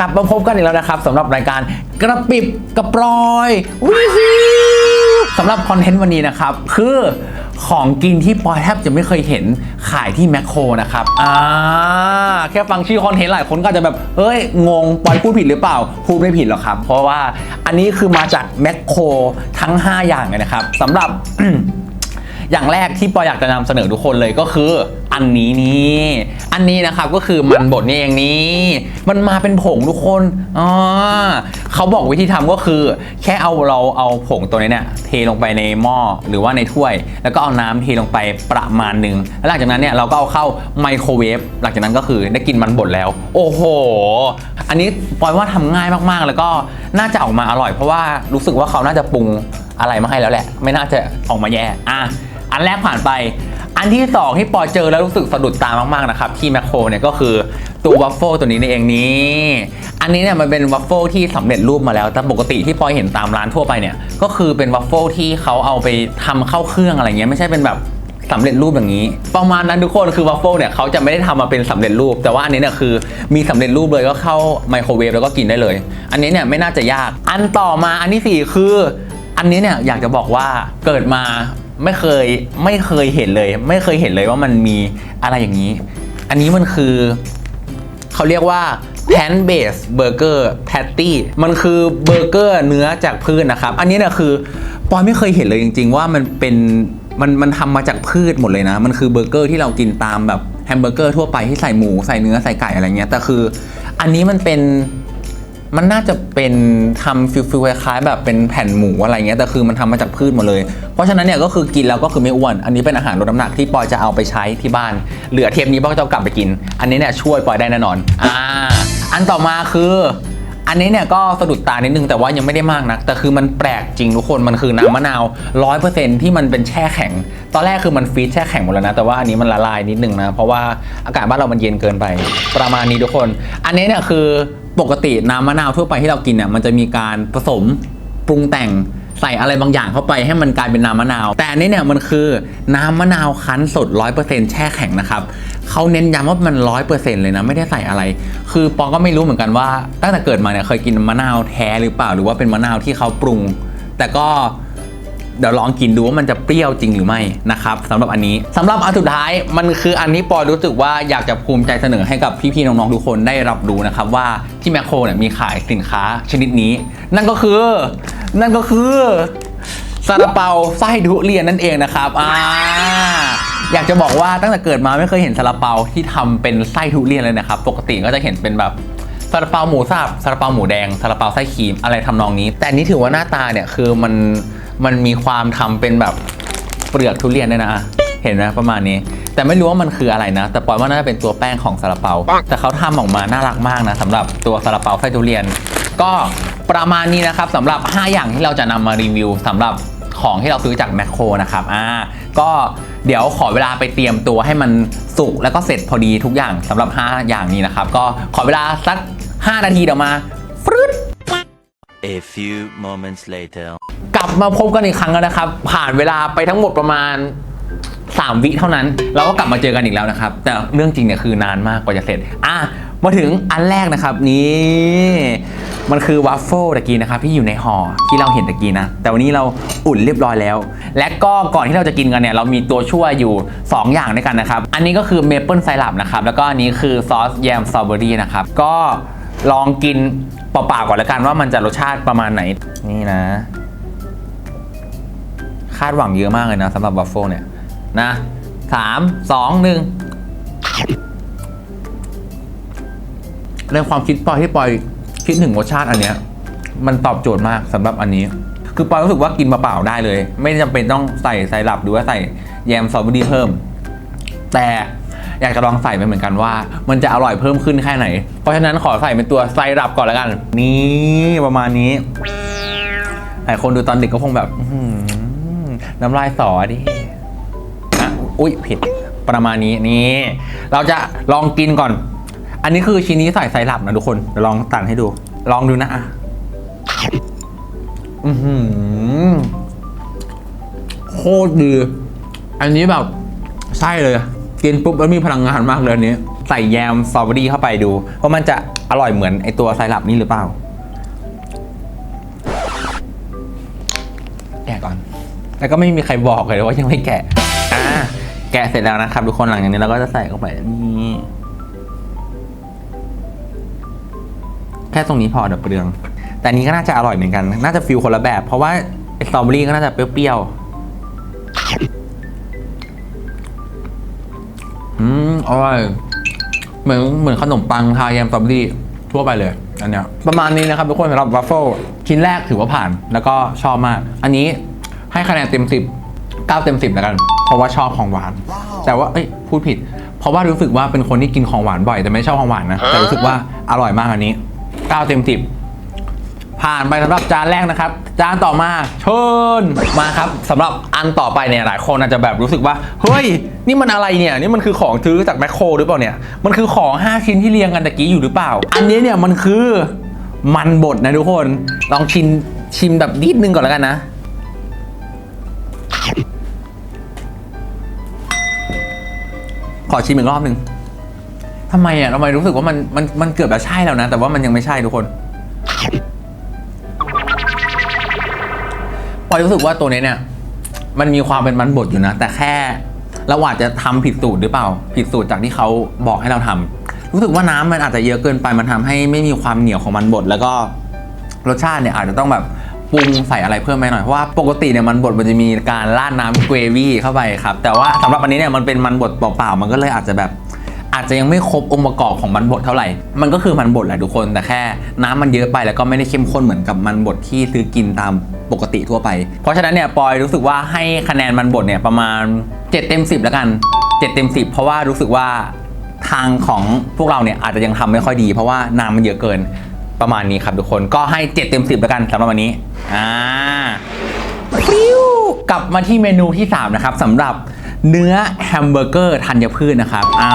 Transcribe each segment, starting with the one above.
กลับมาพบกันอีกแล้วนะครับสำหรับรายการกระปิบกระปลอยวิฮิสำหรับคอนเทนต์วันนี้นะครับ คือของกินที่ปอยแทบจะไม่เคยเห็นขายที่แมคโครนะครับอ่าแค่ฟังชื่อคอนเทนต์หลายคนก็จจะแบบเอ้ย งงปอยพูดผิดหรือเปล่า พูดไม่ผิดหรอกครับ เพราะว่าอันนี้คือมาจากแมคโครทั้ง 5 อย่างเลยนะครับสำหรับ อย่างแรกที่ปอยอยากจะนำเสนอทุกคนเลยก็คือ อันนี้นี่อันนี้นะครับก็คือมันบดนี่เองนี่มันมาเป็นผงทุกคนอ๋อเขาบอกวิธีทำก็คือ แค่เอาเราเอาผงตัวนี้เนี่ยเทลงไปในหม้อหรือว่าในถ้วย แล้วก็เอาน้ำเทลงไปประมาณหนึ่งแล้วหลังจากนั้นเนี่ยเราก็เอาเข้าไมโครเวฟหลังจากนั้นก็คือได้กินมันบดแล้ว โอ้โห อันนี้ปอยว่าทำง่ายมากๆ แล้วก็น่าจะออกมาอร่อย เพราะว่ารู้สึกว่าเขาน่าจะปรุงอะไรมาให้แล้วแหละ ไม่น่าจะออกมาแย่อะอันแรกผ่านไป อันที่2ที่ปอเจอแล้วรู้สึกสะดุดตามากๆนะครับที่แมคโครเนี่ยก็คือตัววัฟเฟิลตัวนี้นี่เองนี่อันนี้เนี่ยมันเป็นวัฟเฟิลที่สำเร็จรูปมาแล้ว แต่ปกติที่ปอยเห็นตามร้านทั่วไปเนี่ยก็คือเป็นวัฟเฟิลที่เขาเอาไปทำเข้าเครื่องอะไรเงี้ยไม่ใช่เป็นแบบสำเร็จรูปอย่างนี้ ประมาณนั้นทุกคนคือวัฟเฟิลเนี่ยเขาจะไม่ได้ทำมาเป็นสำเร็จรูป แต่ว่าอันนี้เนี่ยคือมีสำเร็จรูปเลยก็เข้าไมโครเวฟแล้วก็กินได้เลย อันนี้เนี่ยไม่น่าจะยาก อันต่อมาอันที่สี่คือ อันนี้เนี่ยอยากจะบอกว่าเกิดมา ไม่เคยไม่เคยเห็นเลย ไม่เคยเห็นเลยว่ามันมีอะไรอย่างนี้ อันนี้มันคือ เขาเรียกว่า pan based burger patty มันคือเบอร์เกอร์เนื้อจากพืชนะครับ อันนี้เนี่ยคือปอยไม่เคยเห็นเลยจริง ๆ ว่ามันเป็นมันมันทำมาจากพืชหมดเลยนะ มันคือเบอร์เกอร์ที่เรากินตามแบบแฮมเบอร์เกอร์ทั่วไปที่ใส่หมูใส่เนื้อใส่ไก่อะไรเงี้ยแต่คือ อันนี้มันเป็น มันน่าจะเป็นทำฟิลฟิลคล้ายๆแบบเป็นแผ่นหมูอะไรเงี้ยแต่คือมันทำมาจากพืชหมดเลย เพราะฉะนั้นเนี่ยก็คือกินแล้วก็คือไม่อ้วน อันนี้เป็นอาหารลดน้ำหนักที่ปอยจะเอาไปใช้ที่บ้าน เหลือเทปนี้ปอยจะกลับไปกิน อันนี้เนี่ยช่วยปอยได้แน่นอนอ่าอันต่อมาคือ อันนี้เนี่ยก็สะดุดตานิดนึงแต่ว่ายังไม่ได้มากนักแต่คือมันแปลกจริงทุกคนมันคือน้ำมะนาวร้อยเปอร์เซ็นที่มันเป็นแช่แข็ง ตอนแรกคือมันฟรีซแช่แข็งหมดแล้วนะแต่ว่าอันนี้มันละลายนิดนึงนะเพราะว่าอากาศบ้านเรามันเย็นเกินไป ประมาณนี้ทุกคน อันนี้เนี่ยคือ ปกติน้ำมะนาวทั่วไปที่เรากินเนี่ยมันจะมีการผสมปรุงแต่งใส่อะไรบางอย่างเข้าไปให้มันกลายเป็นน้ำมะนาว แต่อันนี้เนี่ยมันคือน้ำมะนาวคั้นสด 100%แช่แข็งนะครับเขาเน้นย้ำว่ามัน 100%เลยนะไม่ได้ใส่อะไร คือปอก็ไม่รู้เหมือนกันว่า ตั้งแต่เกิดมาเนี่ยเคยกินมะนาวแท้หรือเปล่า หรือว่าเป็นมะนาวที่เขาปรุง แต่ก็ เดี๋ยวลองกินดูว่ามันจะเปรี้ยวจริงหรือไม่นะครับสำหรับอันนี้สำหรับอันสุดท้ายมันคืออันนี้ปอรู้สึกว่าอยากจะภูมิใจเสนอให้กับพี่ๆน้องๆทุกคนได้รับรู้นะครับว่าที่แมคโครเนี่ยมีขายสินค้าชนิดนี้ นั่นก็คือ นั่นก็คือซาลาเปาไส้ทุเรียนนั่นเองนะครับอ่าอยากจะบอกว่าตั้งแต่เกิดมาไม่เคยเห็นซาลาเปาที่ทำเป็นไส้ทุเรียนเลยนะครับ ปกติก็จะเห็นเป็นแบบซาลาเปาหมูสับซาลาเปาหมูแดงซาลาเปาไส้ครีมอะไรทำนองนี้ แต่อันนี้ถือว่าหน้าตาเนี่ยคือมัน มันมีความทำเป็นแบบเปลือกทุเรียนด้วยนะเห็นไหมประมาณนี้ แต่ไม่รู้ว่ามันคืออะไรนะ แต่ปอยว่าน่าจะเป็นตัวแป้งของซาลาเปา แต่เขาทำออกมาน่ารักมากนะสำหรับตัวซาลาเปาไส้ทุเรียน ก็ประมาณนี้นะครับสำหรับ 5 อย่างที่เราจะนำมารีวิวสำหรับของที่เราซื้อจากแมคโครนะครับอ่าก็เดี๋ยวขอเวลาไปเตรียมตัวให้มันสุกแล้วก็เสร็จพอดีทุกอย่างสำหรับ 5 อย่างนี้นะครับ ก็ขอเวลาสัก 5 นาทีเดี๋ยวมาฟรึด A few moments later. กลับมาพบกันอีกครั้งแล้วนะครับ ผ่านเวลาไปทั้งหมดประมาณ 3 วิเท่านั้น เราก็กลับมาเจอกันอีกแล้วนะครับ แต่เรื่องจริงเนี่ยคือนานมากกว่าจะเสร็จ อะ มาถึงอันแรกนะครับนี่ มันคือวัฟเฟิลตะกี้นะครับที่อยู่ในห่อที่เราเห็นตะกี้นะ แต่วันนี้เราอุ่นเรียบร้อยแล้ว และก็ก่อนที่เราจะกินกันเนี่ยเรามีตัวช่วยอยู่ 2 อย่างด้วยกันนะครับ อันนี้ก็คือเมเปิลไซรัปนะครับแล้วก็อันนี้คือซอสแยมสตรอเบอรี่นะครับก็ ลองกินเปล่าๆก่อนแล้วกันว่ามันจะรสชาติประมาณไหนนี่นะ คาดหวังเยอะมากเลยนะสำหรับวัฟเฟิลเนี่ยนะสามสองหนึ่งในความคิดปอยที่ปอยคิดถึงรสชาติอันเนี้ย มันตอบโจทย์มากสำหรับอันนี้ คือปอยรู้สึกว่ากินเปล่าๆได้เลย ไม่จำเป็นต้องใส่ไซรัปหรือว่าใส่แยมสตรอเบอรี่เพิ่ม แต่ อยากจะลองใส่ไปเหมือนกันว่า มันจะอร่อยเพิ่มขึ้นแค่ไหน เพราะฉะนั้นขอใส่เป็นตัวไซรัปก่อนแล้วกัน นี่ประมาณนี้หลายคนดูตอนเด็กก็คงแบบน้ำลายสอดิอะอุ๊ยผิดประมาณนี้นี่ เราจะลองกินก่อน อันนี้คือชิ้นนี้ใส่ไซรัปนะทุกคนเดี๋ยวลองตักให้ดู ลองดูนะอะอือโคตรดี อันนี้แบบใช่เลย กินปุ๊บแล้วมีพลังงานมากเลยอันนี้ใส่แยมสตรอเบอรี่เข้าไปดูว่ามันจะอร่อยเหมือนไอตัวไซรัปนี่หรือเปล่าแกะก่อน แล้วก็ไม่มีใครบอกเลยว่ายังไม่แกะ อ่า แกะเสร็จแล้วนะครับทุกคนหลังจากนี้เราก็จะใส่เข้าไปนี่แค่ตรงนี้พอเดี๋ยวเปลือง แต่นี้ก็น่าจะอร่อยเหมือนกัน น่าจะฟิลคนละแบบ เพราะว่าสตรอเบอรี่ก็น่าจะเปรี้ยวๆ อืมอร่อยเหมือนเหมือนขนมปังทาแยมสตรอเบอรี่ทั่วไปเลย อันเนี้ยประมาณนี้นะครับทุกคนสำหรับวัฟเฟิลชิ้นแรกถือว่าผ่าน แล้วก็ชอบมาก อันนี้ให้คะแนนเต็ม 10 9 เต็ม 10แล้วกัน เพราะว่าชอบของหวาน แต่ว่าเอ้ยพูดผิด เพราะว่ารู้สึกว่าเป็นคนที่กินของหวานบ่อยแต่ไม่ชอบของหวานนะแต่รู้สึกว่าอร่อยมากอันนี้ 9 เต็ม 10 ผ่านไปสำหรับจานแรกนะครับ จานต่อมาเชิญมาครับสำหรับอันต่อไปเนี่ยหลายคนอาจจะแบบรู้สึกว่า เฮ้ย นี่มันอะไรเนี่ย นี่มันคือของซื้อจากแมคโครหรือเปล่าเนี่ย มันคือของ 5 ชิ้นที่เรียงกันตะกี้อยู่หรือเปล่า อันนี้เนี่ยมันคือมันบดนะทุกคน ลองชิมชิมแบบนิดนึงก่อนแล้วกันนะขอชิมอีกรอบหนึ่งทำไมอะทำไมรู้สึกว่ามันมันมันเกือบจะใช่แล้วนะ แต่ว่ามันยังไม่ใช่ทุกคน พอรู้สึกว่าตัวนี้เนี่ย มันมีความเป็นมันบดอยู่นะ แต่แค่เราอาจจะทำผิดสูตรหรือเปล่า ผิดสูตรจากที่เขาบอกให้เราทำรู้สึกว่าน้ำมันอาจจะเยอะเกินไปมันทำให้ไม่มีความเหนียวของมันบดแล้วก็รสชาติเนี่ยอาจจะต้องแบบปรุงใส่อะไรเพิ่มไปหน่อยเพราะว่าปกติเนี่ยมันบดมันจะมีการราดน้ำเกรวี่เข้าไปครับแต่ว่าสำหรับอันนี้เนี่ยมันเป็นมันบดเปล่าๆมันก็เลยอาจจะแบบ อาจจะยังไม่ครบองค์ประกอบของมันบดเท่าไหร่ มันก็คือมันบดแหละทุกคน แต่แค่น้ำมันเยอะไปแล้วก็ไม่ได้เข้มข้นเหมือนกับมันบดที่ซื้อกินตามปกติทั่วไป เพราะฉะนั้นเนี่ยปอยรู้สึกว่าให้คะแนนมันบดเนี่ยประมาณ 7 เต็ม 10 แล้วกัน 7 เต็ม 10 เพราะว่ารู้สึกว่าทางของพวกเราเนี่ยอาจจะยังทำไม่ค่อยดี เพราะว่าน้ำมันเยอะเกินประมาณนี้ครับทุกคนก็ให้ 7 เต็ม 10 แล้วกันสำหรับวันนี้อ่าฟิวกลับมาที่เมนูที่ 3 นะครับสำหรับ เนื้อแฮมเบอร์เกอร์ธัญพืชนะครับอ่า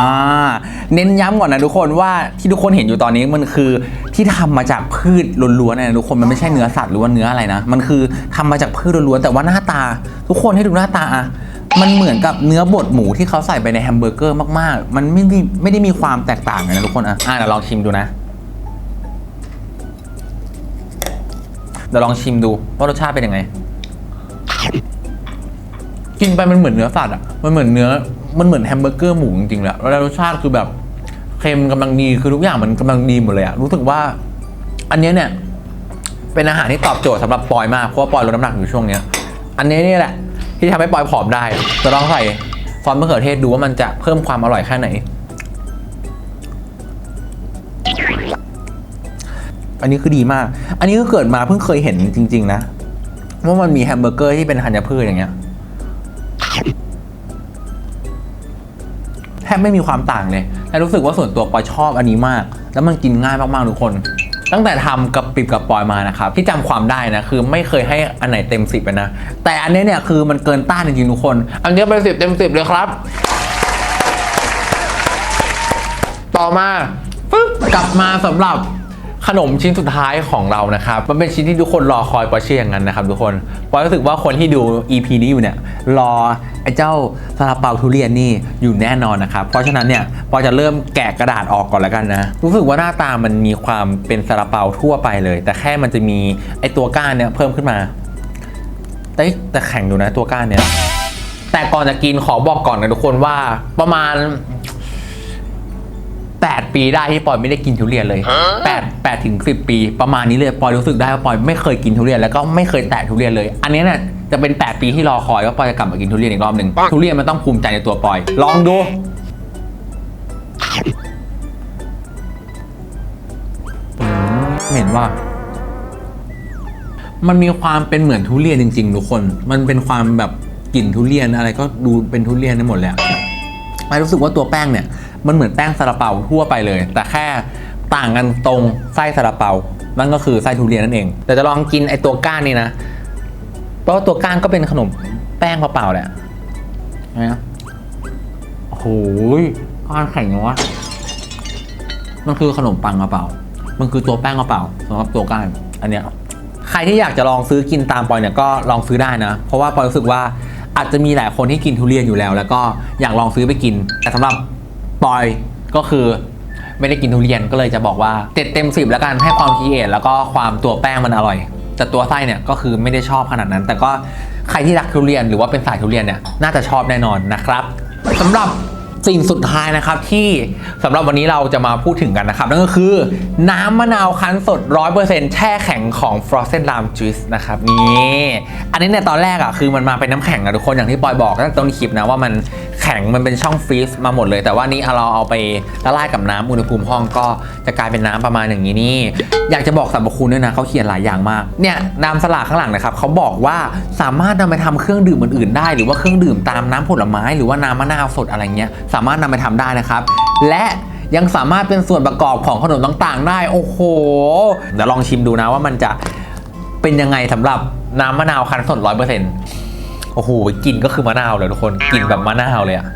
เน้นย้ำก่อนนะทุกคนว่าที่ทุกคนเห็นอยู่ตอนนี้มันคือที่ทำมาจากพืชล้วนๆนะทุกคนมันไม่ใช่เนื้อสัตว์หรือว่าเนื้ออะไรนะ มันคือทำมาจากพืชล้วนๆแต่ว่าหน้าตา ทุกคนให้ดูหน้าตาอะมันเหมือนกับเนื้อบดหมูที่เขาใส่ไปในแฮมเบอร์เกอร์มากๆ มันไม่ได้ไม่ได้มีความแตกต่างเลยนะทุกคนอะอะเดี๋ยวลองชิมดูนะเดี๋ยวลองชิมดูว่ารสชาติเป็นยังไง กินไปมันเหมือนเนื้อสัตว์อะมันเหมือนเนื้อมันเหมือนแฮมเบอร์เกอร์หมูจริงๆแหละแล้วรสชาติคือแบบเค็มกำลังดีคือทุกอย่างมันกำลังดีหมดเลยอะรู้สึกว่า อันนี้เนี่ย เป็นอาหารที่ตอบโจทย์สำหรับปอยมากเพราะว่าปอยลดน้ำหนักอยู่ช่วงเนี้ย อันนี้นี่แหละ ที่ทำให้ปอยผอมได้จะลองใส่ซอสมะเขือเทศดูว่ามันจะเพิ่มความอร่อยแค่ไหน อันนี้คือดีมาก อันนี้ก็เกิดมาเพิ่งเคยเห็นจริง ๆ นะว่ามันมีแฮมเบอร์เกอร์ที่เป็นธัญพืชอย่างเงี้ย บไม่มีความต่างเลยแต่รู้สึกว่าส่วนตัวปอยชอบอันนี้มาก แล้วมันกินง่ายมากๆทุกคน ตั้งแต่ทำกับปิบกับปอยมานะครับที่จำความได้นะคือไม่เคยให้อันไหนเต็มสิบนะแต่อันนี้เนี่ยคือมันเกินต้านจริงๆทุกคน อันนี้เป็นสิบเต็มสิบเลยครับ ต่อมาปึ๊บกลับมาสำหรับ ขนมชิ้นสุดท้ายของเรานะครับ มันเป็นชิ้นที่ทุกคนรอคอยปอยเชื่ออย่างนั้นนะครับทุกคนปอยรู้สึกว่าคนที่ดู EP นี้อยู่เนี่ยรอไอ้เจ้าซาลาเปาทุเรียนนี่อยู่แน่นอนนะครับ เพราะฉะนั้นเนี่ยปอยจะเริ่มแกะกระดาษออกก่อนแล้วกันนะ รู้สึกว่าหน้าตามันมีความเป็นซาลาเปาทั่วไปเลย แต่แค่มันจะมีไอ้ตัวก้านเนี่ยเพิ่มขึ้นมา แต่แต่แข็งดูนะตัวก้านเนี่ยแต่ก่อนจะกินขอบอกก่อนนะทุกคนว่าประมาณ 8 ปีได้ที่ปอยไม่ได้กินทุเรียนเลย8 8ถึง10 ปี ประมาณนี้เลยปอยรู้สึกได้ว่าปอยไม่เคยกินทุเรียนแล้วก็ไม่เคยแตะทุเรียนเลย อันนี้เนี่ยจะเป็น 8 ปีที่รอคอยว่าปอยจะกลับมากินทุเรียนอีกรอบหนึ่งทุเรียนมันต้องภูมิใจในตัวปอย ลองดูอืมเห็นว่า มันมีความเป็นเหมือนทุเรียนจริง ๆ ทุกคน มันเป็นความแบบกลิ่นทุเรียนอะไรก็ดูเป็นทุเรียนได้หมดเลยอะไม่รู้สึกว่าตัวแป้งเนี่ย มันเหมือนแป้งซาลาเปาทั่วไปเลย แต่แค่ต่างกันตรงไส้ซาลาเปา นั่นก็คือไส้ทุเรียนนั่นเองแต่จะลองกินไอตัวก้านนี่นะ เพราะว่าตัวก้านก็เป็นขนมแป้งเปล่าๆแหละนะโอ้โหก้านแข็งวะมันคือขนมปังเปล่า มันคือตัวแป้งเปล่าสำหรับตัวก้าน อันเนี้ย ใครที่อยากจะลองซื้อกินตามปอยเนี่ยก็ลองซื้อได้นะ เพราะว่าปอยรู้สึกว่าอาจจะมีหลายคนที่กินทุเรียนอยู่แล้ว แล้วก็อยากลองซื้อไปกิน แต่สำหรับ ปอยก็คือไม่ได้กินทุเรียนก็เลยจะบอกว่าเต็ดเต็มสิบแล้วกันให้ความคีเอทแล้วก็ความตัวแป้งมันอร่อย แต่ตัวไส้เนี่ยก็คือไม่ได้ชอบขนาดนั้น แต่ก็ใครที่รักทุเรียนหรือว่าเป็นสายทุเรียนเนี่ยน่าจะชอบแน่นอนนะครับสำหรับ สิ่งสุดท้ายนะครับที่สำหรับวันนี้เราจะมาพูดถึงกันนะครับ นั่นก็คือน้ำมะนาวคั้นสด 100%แช่แข็งของ Frozen Lime Juice นะครับนี่อันนี้เนี่ยตอนแรกอะคือมันมาเป็นน้ำแข็งอะทุกคนอย่างที่ปอยบอกตั้งแต่ต้นคลิปนะว่ามันแข็งมันเป็นช่องฟรีซมาหมดเลย แต่ว่านี้เราเอาไปละลายกับน้ำอุณหภูมิห้องก็จะกลายเป็นน้ำประมาณอย่างนี้นี่อยากจะบอกสรรพคุณด้วยนะเขาเขียนหลายอย่างมากเนี่ยน้ำสลากข้างหลังนะครับเขาบอกว่าสามารถนำไปทำเครื่องดื่มอื่นๆได้ หรือว่าเครื่องดื่มตามน้ำผลไม้ หรือว่าน้ำมะนาวสดอะไรเงี้ยสามารถนำไปทำได้นะครับ และยังสามารถเป็นส่วนประกอบของขนมต่างๆ ได้โอ้โหเดี๋ยวลองชิมดูนะว่ามันจะเป็นยังไงสำหรับน้ำมะนาวคั้นสดร้อยเปอร์เซ็นต์โอ้โหกลิ่นก็คือมะนาวเลยทุกคนกลิ่นแบบมะนาวเลยอะ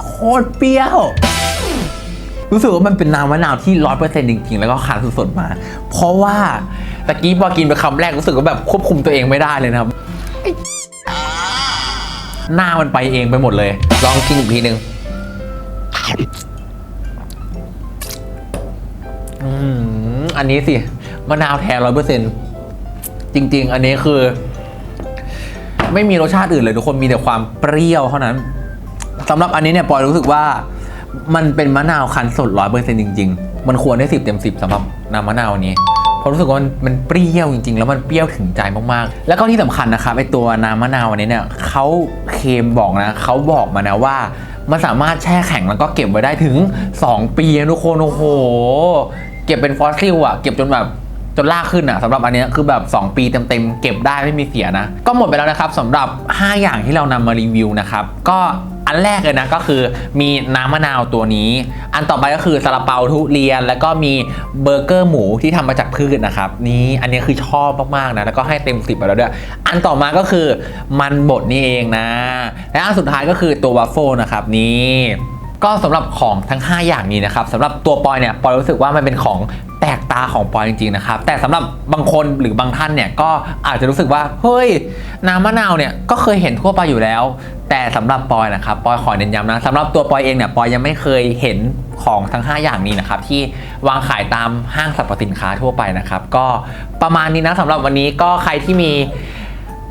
โคตรเปรี้ยวรู้สึกว่ามันเป็นน้ำมะนาวที่ร้อยเปอร์เซ็นต์จริงๆ แล้วก็คั้นสดๆมา เพราะว่า ตะกี้พอกินไปคำแรกรู้สึกว่าแบบควบคุมตัวเองไม่ได้เลยนะครับ หน้ามันไปเองไปหมดเลย ลองกินอีกทีหนึ่งอันนี้สิมะนาวแท้ร้อยเปอร์เซ็นต์จริง ๆ อันนี้คือ ไม่มีรสชาติอื่นเลยทุกคนมีแต่ความเปรี้ยวเท่านั้นสำหรับอันนี้เนี่ยปอยรู้สึกว่ามันเป็นมะนาวคั้นสดร้อยเปอร์เซ็นต์จริง ๆ มันควรได้สิบเต็มสิบสำหรับน้ำมะนาวนี้ เพราะรู้สึกว่ามันมันเปรี้ยวจริง ๆ แล้วมันเปรี้ยวถึงใจมากๆ แล้วก็ที่สำคัญนะครับไอตัวน้ำมะนาวอันนี้เนี่ยเขาเคมบอกนะเขาบอกมานะว่ามันสามารถแช่แข็งแล้วก็เก็บไว้ได้ถึง 2 ปีนะทุกคนโอ้โห เก็บเป็นฟอสซิลอะเก็บจนแบบ จนลากขึ้นอะสำหรับอันเนี้ยคือแบบ 2 ปีเต็มๆ เก็บได้ไม่มีเสียนะ ก็หมดไปแล้วนะครับสำหรับ 5 อย่างที่เรานำมารีวิวนะครับ ก็อันแรกเลยนะก็คือมีน้ำมะนาวตัวนี้ อันต่อไปก็คือซาลาเปาทุเรียน แล้วก็มีเบอร์เกอร์หมูที่ทำมาจากพืชนะครับ นี่อันนี้คือชอบมากๆนะแล้วก็ให้เต็มสิบไปแล้วด้วย อันต่อมาก็คือมันบดนี่เองนะ และอันสุดท้ายก็คือตัววัฟเฟิลนะครับนี่ก็สำหรับของทั้ง 5 อย่างนี้นะครับสำหรับตัวปอยเนี่ยปอยรู้สึกว่ามันเป็นของ ลกตาของปอยจริงๆนะครับ แต่สำหรับบางคนหรือบางท่านเนี่ยก็อาจจะรู้สึกว่า เฮ้ย น้ำมะนาวเนี่ยก็เคยเห็นทั่วไปอยู่แล้ว แต่สำหรับปอยนะครับปอยขอเน้นย้ำนะสำหรับตัวปอยเองเนี่ยปอยยังไม่เคยเห็นของทั้ง 5 อย่างนี้นะครับ ที่วางขายตามห้างสรรพสินค้าทั่วไปนะครับ ก็ประมาณนี้นะสำหรับวันนี้ก็ใครที่มี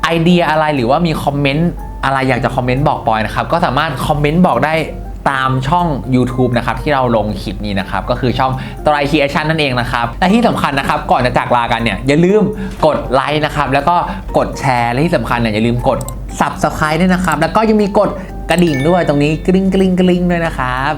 ไอเดียอะไรหรือว่ามีคอมเมนต์อะไรอยากจะคอมเมนต์บอกปอยนะครับ ก็สามารถคอมเมนต์บอกได้ ตามช่อง YouTube นะครับที่เราลงคลิปนี้นะครับก็คือช่องตรายคีแอชั่นนั่นเองนะครับและที่สำคัญนะครับก่อนจะจากลากันเนี่ยอย่าลืมกดไลค์นะครับแล้วก็กดแชร์และที่สำคัญเนี่ยอย่าลืมกด Subscribe ด้วยนะครับแล้วก็ยังมีกดกระดิ่งด้วยตรงนี้กริ๊งกริ๊งกริ๊งด้วยนะครับ